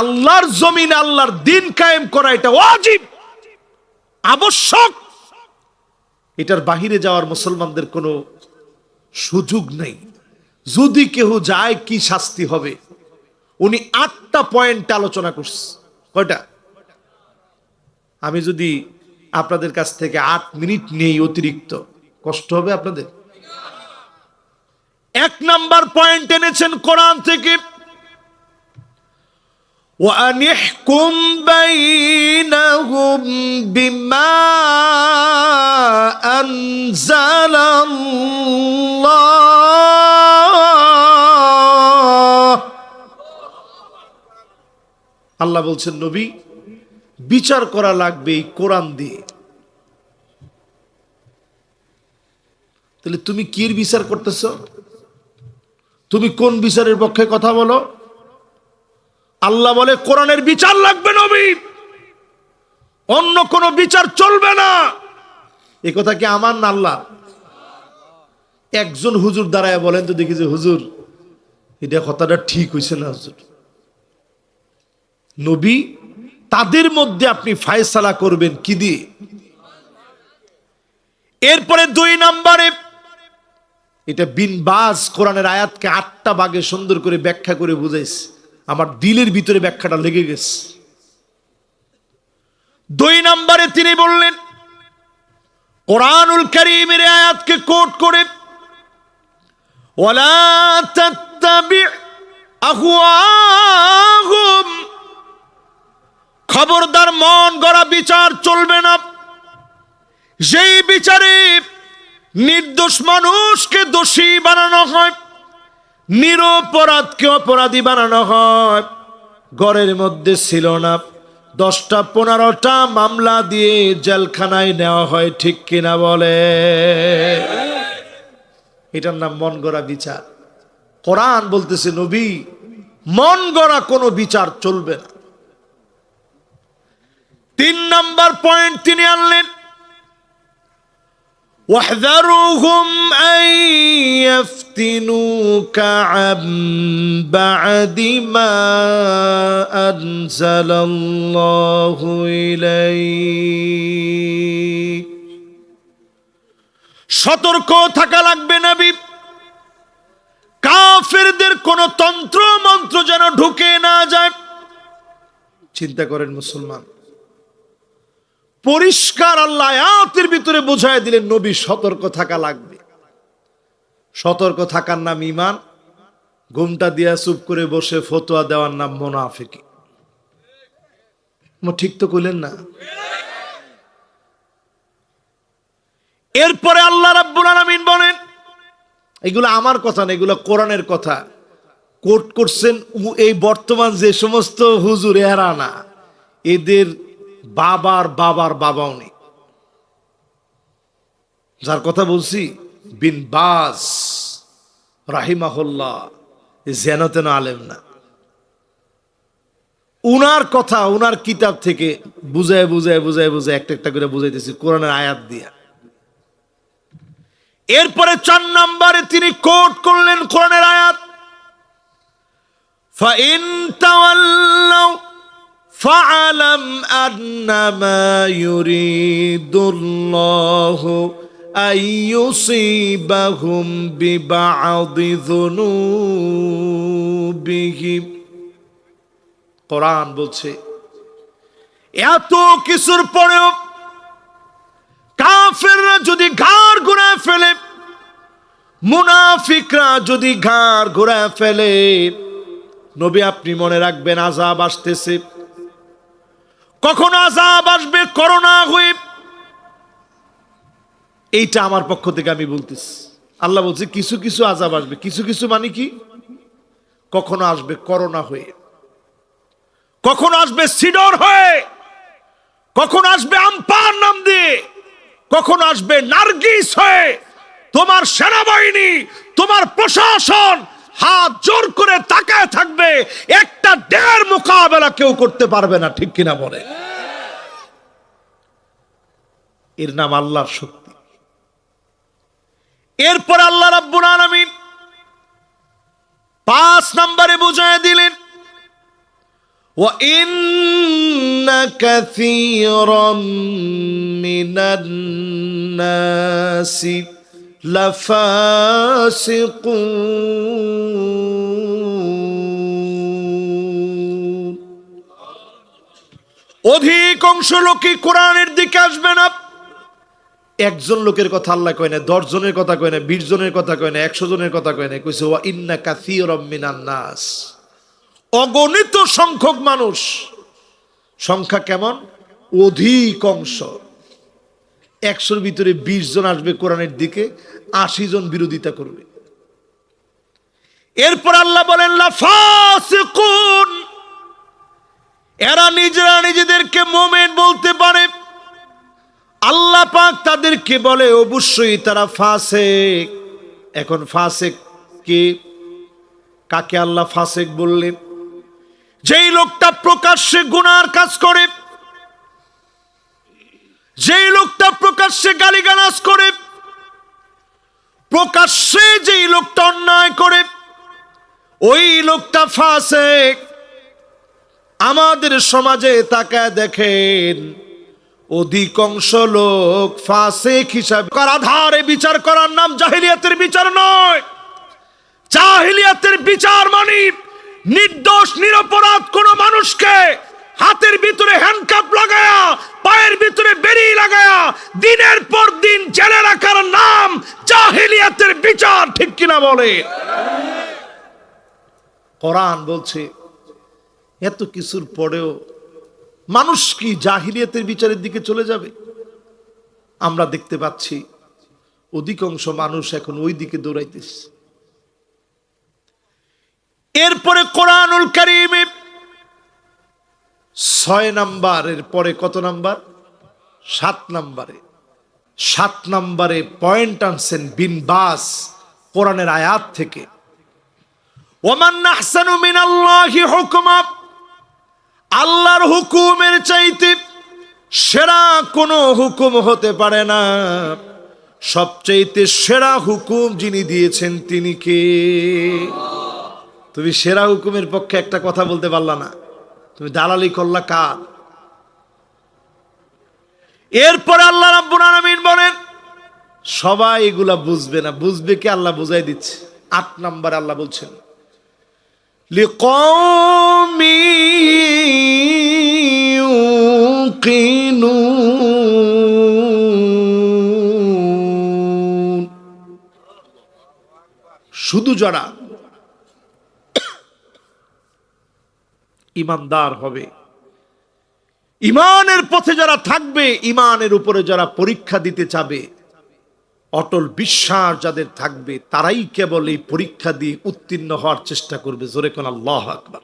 আল্লাহর জমিন আল্লাহর দিন কায়েম করা এটা ওয়াজিব, আবশ্যক। এটার বাহিরে যাওয়ার মুসলমানদের কোনো সুযোগ নেই। যদি কেউ যায়, কি শাস্তি হবে? উনি আটটা পয়েন্ট আলোচনা করছে। কয়টা? আমি যদি আপনাদের কাছ থেকে আট মিনিট নেই অতিরিক্ত, কষ্ট হবে আপনাদের? এক নাম্বার পয়েন্ট এনেছেন কোরআন থেকে। وأن يحكم بينهم بما أنزل الله আল্লাহ বলছেন নবী বিচার করা লাগবে এই কোরআন দিয়ে তাহলে তুমি কির বিচার করতেছ তুমি কোন বিচারের পক্ষে কথা বলো আল্লাহ বলে, কোরআনের বিচার লাগবে নবী। অন্য কোন বিচার চলবে না। এ কথা কি আমার না আল্লাহ? একজন হুজুর দাঁড়ায় বলেন, তো দেখি যে হুজুর, এটা কথাটা ঠিক হয়েছে না হুজুর? নবী, তাদের মধ্যে আপনি ফায়সালা করবেন কি দিয়ে? এরপরে দুই নম্বরে, এটা বিনবাজ কোরআনের আয়াতকে আটটা ভাগে সুন্দর করে ব্যাখ্যা করে বুঝাইছে। আমার দিলের ভিতরে ব্যাখ্যাটা লেগে গেছে। দুই নম্বরে তিনি বললেন, কোরআনুল করিমের আয়াতকে কোট করে খবরদার মন গড়া বিচার চলবে না। যেই বিচারে নির্দোষ মানুষকে দোষী বানানো হয় নিরপরাধকে অপরাধী বানানো হয়। ঘরের মধ্যে ছিল না। দশটা পনেরোটা মামলা দিয়ে জেলখানায় নেওয়া হয়, ঠিক কিনা বলে? এটার নাম মন গড়া বিচার। কোরআন বলতেছে, নবী, মন গড়া কোনো বিচার চলবে না। তিন নাম্বার পয়েন্ট তিনি আনলেন, ওয়াহদারুহুম আই يفتنوك عن بعد ما أنزل الله إليك সতর্ক থাকা লাগবে নবী কাফেরদের কোন তন্ত্র মন্ত্র যেন ঢুকে না যায় চিন্তা করেন মুসলমান পরিষ্কার আল্লাহ আয়াতের ভিতরে বোঝায় দিলেন নবী সতর্ক থাকা লাগবে সতর্ক থাকার নাম ইমান ঘুমটা দিয়া চুপ করে বসে ফতোয়া দেওয়ার নাম মোনাফিকি। ঠিক তো কইলেন না? এরপরে আল্লাহ রাব্বুল আলামিন বলেন, এগুলো আমার কথা না, এগুলো কোরআনের কথা। কোট করছেন এই বর্তমান যে সমস্ত হুজুর, এরা না। এদের বাবার বাবার বাবাও নেই। যার কথা বলছি বিন বাস রাহিমাহুল্লাহ যেন তেন আলেম না উনার কথা উনার কিতাব থেকে বুঝায় বুঝায় বুঝায় বুঝায় একটা একটা করে বুঝাইতেছি কোরআনের আয়াত দিয়া এরপরে চার নম্বরে তিনি কোট করলেন কোরআনের আয়াত فإن تولوا فاعلم أنما يريد الله আইয়ুসিবাহুম বিবাদি যুনুবিহিম কোরআন বলছে, এত কিছুর পরেও কাফেররা যদি ঘাড় ঘুরা ফেলে, মুনাফিকরা যদি ঘাড় ঘুরা ফেলে, নবী আপনি মনে রাখবেন আজাব আসতেছে। কখন আজাব আসবে করোনা হয়ে এইটা আমার পক্ষ থেকে আমি বলতেছি। আল্লাহ বলছে, কিছু কিছু আজাব আসবে। কিছু কিছু মানে কি? কখনো আসবে করোনা হয়ে, কখন আসবে সিডর হয়ে, কখন আসবে আমপার নাম দিয়ে, কখন আসবে নার্গিস হয়ে। তোমার সেনাবাহিনী, তোমার প্রশাসন হাত জোর করে তাকায় থাকবে, একটা ডের মোকাবেলা কেউ করতে পারবে না, ঠিক কিনা বলে? এর নাম আল্লাহর শক্তি। এরপর আল্লাহ রাব্বুল আলামিন পাঁচ নম্বরে বুঝায় দিলেন وإن كثيرا من الناس لفاسقون অধিকাংশ লোকই কোরআনের দিকে আসবে না একজন লোকের কথা আল্লাহ কয় না, দশ জনের কথা কয় না, বিশ জনের কথা কয় না, একশো জনের কথা কয় না, কইছে, ওয়া ইন্না কাসীরাম মিনান নাস। অগণিত সংখ্যক মানুষ। সংখ্যা কেমন? অধিকাংশ একশোর ভিতরে বিশ জন আসবে কোরআনের দিকে, আশি জন বিরোধিতা করবে। এরপর আল্লাহ বলেন এরা নিজেরা নিজেদেরকে মোমেন বলতে পারে। আল্লাহ পাক তাদেরকে বলে, অবশ্যই তারা ফাসেক। এখন ফাসেক কে? কাকে আল্লাহ ফাসেক বললেন? যেই লোকটা প্রকাশ্যে গুনার কাজ করে, যেই লোকটা প্রকাশ্যে গালিগালাজ করে, প্রকাশ্যে যেই লোকটা অন্যায় করে, ওই লোকটা ফাসেক। আমাদের সমাজে তাকায় দেখেন অধিকাংশ লোক ফাসেক হিসাবে আধারে বিচার করার নাম জাহিলিয়াতের বিচার নয়। জাহিলিয়াতের বিচার মানে নির্দোষ, নিরপরাধ কোন মানুষকে হাতের ভিতরে হ্যান্ডকাপ লাগায়া, পায়ের ভিতরে বেরি লাগায়া, দিনের পর দিন জেলে রাখার নাম জাহিলিয়াতের বিচার, ঠিক কিনা বলে? কোরআন বলছে, এত কিছুর পরেও মানুষ কি জাহিলিয়াতের বিচারের দিকে চলে যাবে? আমরা দেখতে পাচ্ছি অধিকাংশ মানুষ এখন ওই দিকে দৌড়াইতেছে। এরপরে কোরআনুল করিমে ছয় নাম্বারের পরে কত নাম্বার? সাত নাম্বারে। সাত নাম্বারে পয়েন্ট আনছেন বিন বাস কোরআনের আয়াত থেকে। ওমান আহসানু মিনাল্লাহি হুকমা আল্লাহর হুকুমের চাইতে সেরা কোনো হুকুম হতে পারে না। সবচাইতে সেরা হুকুম যিনি দিয়েছেন তিনি কে? তুমি সেরা হুকুমের পক্ষে একটা কথা বলতে পারলা না। তুমি দালালি করলা কার? এরপরে আল্লাহ রাব্বুল আলামিন বলেন, সবাই এগুলা বুঝবে না। বুঝবে কি? আল্লাহ বুঝাই দিচ্ছে। আট নাম্বার আল্লাহ বলছেন লিকমি শুধু যারা ইমানদার হবে, ইমানের পথে যারা থাকবে, ইমানের উপরে যারা পরীক্ষা দিতে চাবে, অটল বিশ্বাস যাদের থাকবে, তারাই কেবল এই পরীক্ষা দিয়ে উত্তীর্ণ হওয়ার চেষ্টা করবে। জোরে কোন আল্লাহ আকবার।